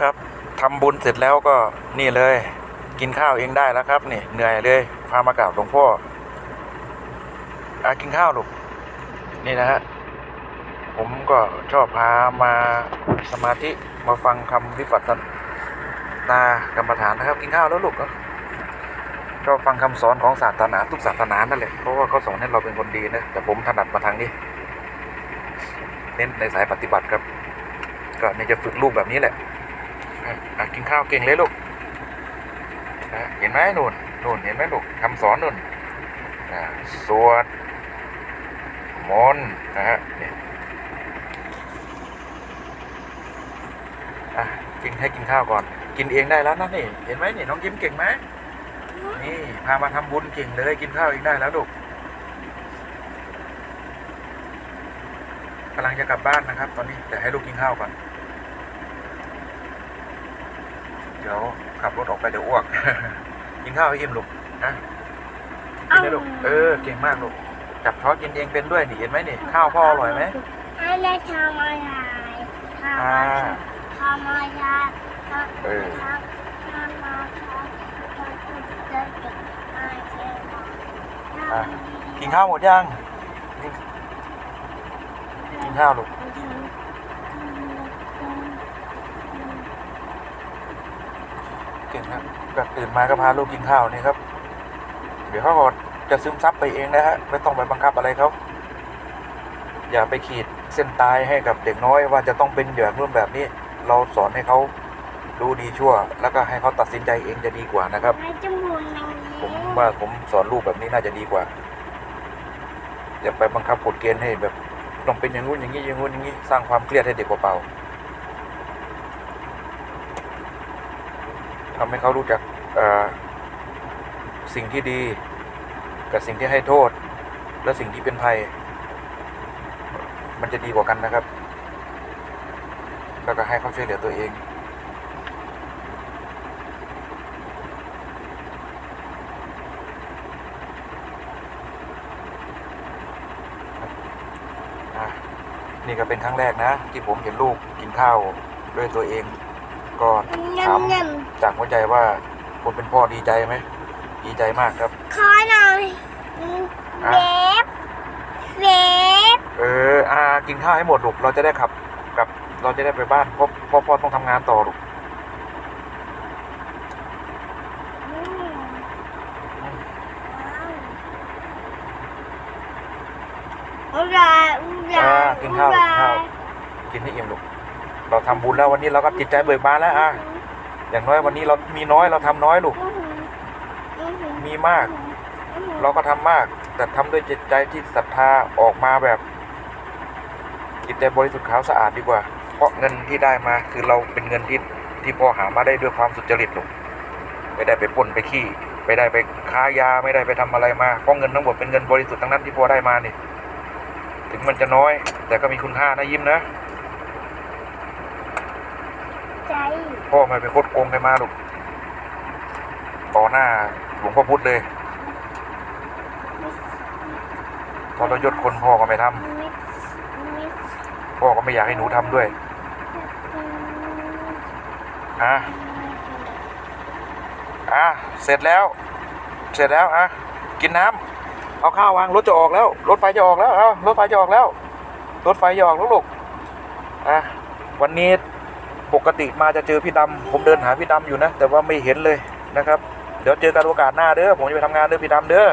ครับทำบุญเสร็จแล้วก็นี่เลย กินข้าวเองได้แล้วครับนี่เหนื่อยเลย พามากราบหลวงพ่ออากินข้าวลูกนี่นะฮะผมก็ชอบพามาสมาธิมาฟังคำวิปัสสนากรรมฐานนะครับ กินข้าวแล้วลูกเนอะชอบฟังคำสอนของศาสนาทุกศาสนานั่นแหละเพราะว่าเขาสอนให้เราเป็นคนดีนะแต่ผมถนัดมาทางนี้เน้นในสายปฏิบัติครับ ก็เนี่ยจะฝึกลูกแบบนี้แหละ กินข้าวเก่งเลยลูกเห็นไหมนู่นนู่นเห็นไหมลูกคำสอนนู่นสวดมนต์นะฮะเนี่ยอะกินให้กินข้าวก่อน กินเองได้แล้วนะนี่ เห็นไหมนี่น้องยิ้มเก่งไหมนี่พามาทำบุญเก่งเลยกินข้าวเองได้แล้วลูกกำลังจะกลับบ้านนะครับ ตอนนี้แต่ให้ลูกกินข้าวก่อน เดี๋ยวขับรถออกไปเดี๋ยวอ้วก กินข้าวให้อิ่มลูกนะกินได้ลูกเออเก่งมากลูกจับช้อนกินเองเป็นด้วยนี่เห็นไหมนี่ข้าวพ่ออร่อยไหมให้ได้ทำอะไรทำอ่าอะไรทำอะไรทำเออทำทำมาทำทำเด็กเด็กมาเที่ยวอะกินข้าวหมดยัง กินข้าวลูก เก่งครับก็ตื่นมาก็พาลูกกินข้าวนี่ครับ เดี๋ยวเขาก็จะซึมซับไปเองนะฮะไม่ต้องไปบังคับอะไรเขาอย่าไปขีดเส้นตายให้กับเด็กน้อยว่าจะต้องเป็นอย่างนู้นแบบนี้ เราสอนให้เขารู้ดีชั่ว แล้วก็ให้เขาตัดสินใจเองจะดีกว่านะครับ ผมว่าผมสอนลูกแบบนี้น่าจะดีกว่า อย่าไปบังคับกฎเกณฑ์ให้แบบต้องเป็นอย่างนู้นอย่างนี้อย่างนู้นอย่างนี้สร้างความเครียดให้เด็กเปล่าๆ ทำให้เขารู้จักสิ่งที่ดี กับสิ่งที่ให้โทษ และสิ่งที่เป็นภัย มันจะดีกว่ากันนะครับ แล้วก็ให้เขาช่วยเหลือตัวเอง นี่ก็เป็นครั้งแรกนะ ที่ผมเห็นลูกกินข้าวด้วยตัวเอง ก็ถามเงินจากหัวใจว่าคนเป็นพ่อดีใจไหม ดีใจมากครับ ขอหน่อยเวฟเวฟเอออากินข้าวให้หมดลูกเราจะได้ขับกลับ เราจะได้ไปบ้านเพราะเพ่อพ่อต้องทำงานต่อลูกอุราอุราอ่ากินข้าวกินข้าวกินให้อิ่มลูก เราทำบุญแล้ววันนี้เราก็จิตใจเบิกบานแล้วอะอย่างน้อยวันนี้เรามีน้อยเราทำน้อยลูก มีมาก เราก็ทำมาก แต่ทำด้วยจิตใจที่ศรัทธาออกมาแบบ จิตใจบริสุทธิ์ขาวสะอาดดีกว่า เพราะเงินที่ได้มาคือเราเป็นเงินที่ที่พ่อหามาได้ด้วยความสุจริตลูกไม่ได้ไปปล้นไปขี้ไม่ได้ไปค้ายาไม่ได้ไปทำอะไรมาเพราะเงินทั้งหมดเป็นเงินบริสุทธิ์ทั้งนั้นที่พ่อได้มานี่ ถึงมันจะน้อย แต่ก็มีคุณค่านะยิ้มนะ ใจ พ่อไม่ไปโคดโกงใครมาลูกต่อหน้าหลวงพ่อพุธเลยทรยศคนพ่อก็ไม่ทำพ่อก็ไม่อยากให้หนูทำด้วยอะอะเสร็จแล้ว เสร็จแล้วอะกินน้ำเอาข้าววางรถจะออกแล้ว รถไฟจะออกแล้วเอารถไฟจะออกแล้ว รถไฟจะออกแล้วลูกอะวันนี้ ปกติมาจะเจอพี่ดำผมเดินหาพี่ดำอยู่นะ แต่ว่าไม่เห็นเลยนะครับ เดี๋ยวเจอกันโอกาสหน้าเด้อผมจะไปทำงานเด้อพี่ดำเด้อ